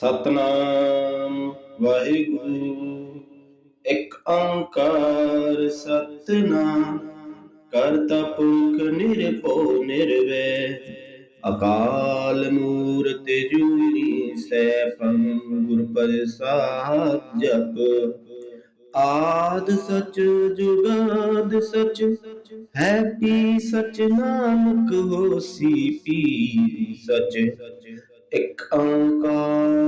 ਸਤਨਾਮ ਵਾਹਿਗੁਰੂ। ਇੱਕ ਓੰਕਾਰ ਸਤਨਾਮ, ਕਰਤਾ ਪੁਰਖ ਨਿਰਭਉ ਨਿਰਵੈ। ਅਕਾਲ ਮੂਰਤ ਜੁਨੀ ਸੈਭੰ, ਗੁਰ ਪ੍ਰਸਾਦ ਜਪ। ਆਦ ਸਚ ਜੁਗਾਦ ਸਚ, ਹੈ ਪੀ ਸਚ ਨਾਨਕ ਹੋਸੀ ਪੀ ਸਚ। ਇਕ ਓੰਕਾਰ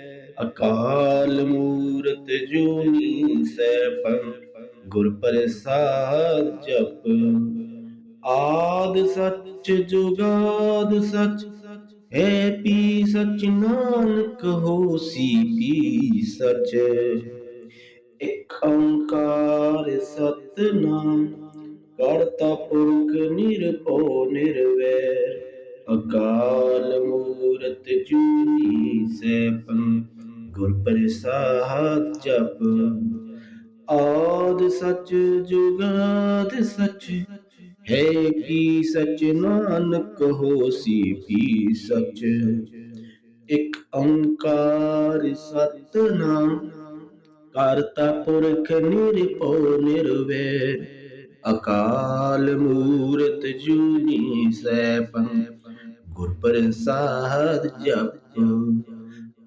ਅਕਾਲ ਮੂਰਤ ਜੁਨੀ ਸੈਭੰ ਗੁਰ ਪ੍ਰਸਾਦ ਜਪ। ਆਦ ਸਚ ਜੁਗਾਦ ਸਚ, ਹੈ ਪੀ ਸਚ ਨਾਨਕ ਹੋਸੀ ਪੀ ਸਚ। ਇਕ ਓੰਕਾਰ ਸਤਨਾਮ ਕਰਤਾ ਪੁਰਖ ਨਿਰਭਉ ਨਿਰਵੈਰ। ਅਕਾਲ ਮੂਰਤ ਜੁਨੀ ਸੈਭੰ ਗੁਰ ਪ੍ਰਸਾਦ ਜਪ। ਆਦ ਸਚ ਜੁਗਾਦ ਸਚ, ਹੈ ਕੀ ਸਚ ਨਾਨਕ ਹੋਸੀ ਪੀ ਸਚ? ਇਕ ਓੰਕਾਰ ਸਤਨਾਮ ਕਰਤਾ ਪੁਰਖ ਨਿਰਭਉ ਨਿਰਵੈਰ ਅਕਾਲ ਮੂਰਤ ਜੂਨੀ ਸੈਭੰ ਗੁਰ ਪ੍ਰਸਾਦ ਜਪ।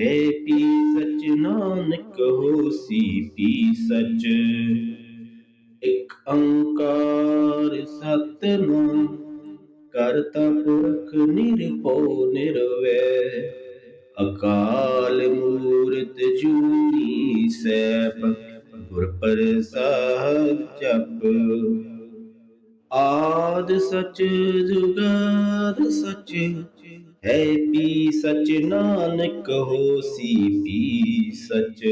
ਹੈ ਪੀ ਸਚ ਨਾਨਕ ਹੋਸੀ ਪੀ ਸਚ। ਇਕ ਓੰਕਾਰ ਸਤਨਾਮ ਕਰਤਾ ਪੁਰਖ ਨਿਰਭਉ ਨਿਰਵੈਰ ਅਕਾਲ ਮੂਰਤ ਜੁਨੀ ਸੈਭੰ ਗੁਰ ਪ੍ਰਸਾਦ ਜਪ। ਆਦ ਸਚ ਜੁਗਾਦ ਸਚ ਹੈ ਪੀ ਸਚ ਨਾਨਕ ਹੋਸੀ ਪੀ ਸਚ।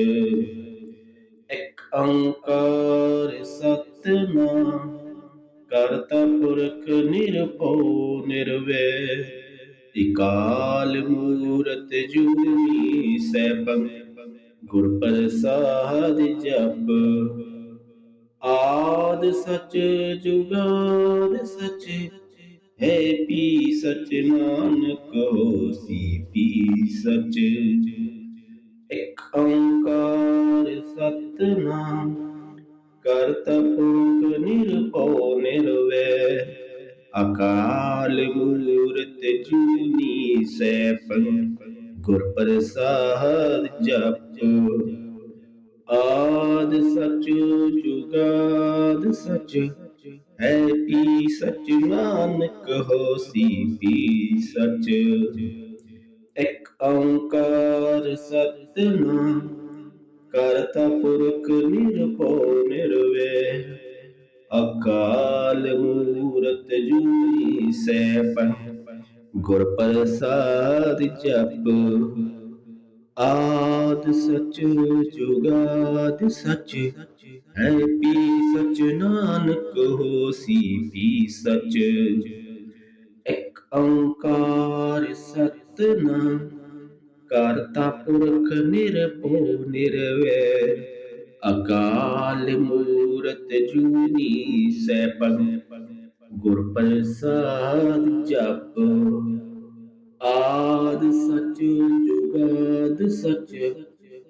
ਇਕ ਓੰਕਾਰ ਸਤਨਾਮ, ਕਰਤਾ ਪੁਰਖ ਨਿਰਭਉ ਨਿਰਵੈਰ ਇਕਾਲ ਮੂਰਤ ਜੁਨੀ ਸੈਭੰ, ਗੁਰ ਪ੍ਰਸਾਦ ਜਪ। ਆਦ ਸਚ ਜੁਗਾਦ ਸਚ, ਹੈ ਪੀ ਸਚ ਨਾਨਕ ਹੋਸੀ ਪੀ ਸਚ। ਇਕ ਓੰਕਾਰ ਸਤਨਾਮ ਕਰਤਾ ਪੁਰਖ ਨਿਰਭਉ ਨਿਰਵੈਰ ਅਕਾਲ ਮੂਰਤ ਜੁਨੀ ਸੈਭੰ, ਗੁਰ ਪ੍ਰਸਾਦ ਜਪ। ਆਦ ਸਚ, ਜੁਗਾਦ ਸਚ। ਹੈ ਪੀ ਸਚ ਨਾਨਕ ਹੋਸੀ ਪੀ ਸਚ। ਇਕ ਓੰਕਾਰ ਸਤਨਾਮ ਕਰਤਾ ਪੁਰਖ ਨਿਰਭਉ ਨਿਰਵੈਰ ਅਕਾਲ ਮੂਰਤ ਜੁਨੀ ਸੈਭੰ ਗੁਰ ਪ੍ਰਸਾਦ ਜਪ। ਆਦ ਸਚ ਜੁਗਾਦ ਸਚ ਹੈ ਪੀ ਸਚ ਨਾਨਕ ਹੋਸੀ ਪੀ ਸਚ। ਇਕ ਓੰਕਾਰ ਸਤਨਾਮ ਕਰਤਾ ਪੁਰਖ ਨਿਰਭਉ ਨਿਰਵੈਰ ਅਕਾਲ ਮੂਰਤ ਜੁਨੀ ਸੈਭੰ, ਗੁਰ ਪ੍ਰਸਾਦ ਜਪ। ਆਦ ਸਚ, ਜੁਗਾਦ ਸਚ।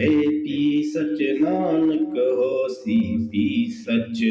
ਹੈ ਪੀ ਸਚ ਨਾਨਕ ਹੋਸੀ ਪੀ ਸਚ।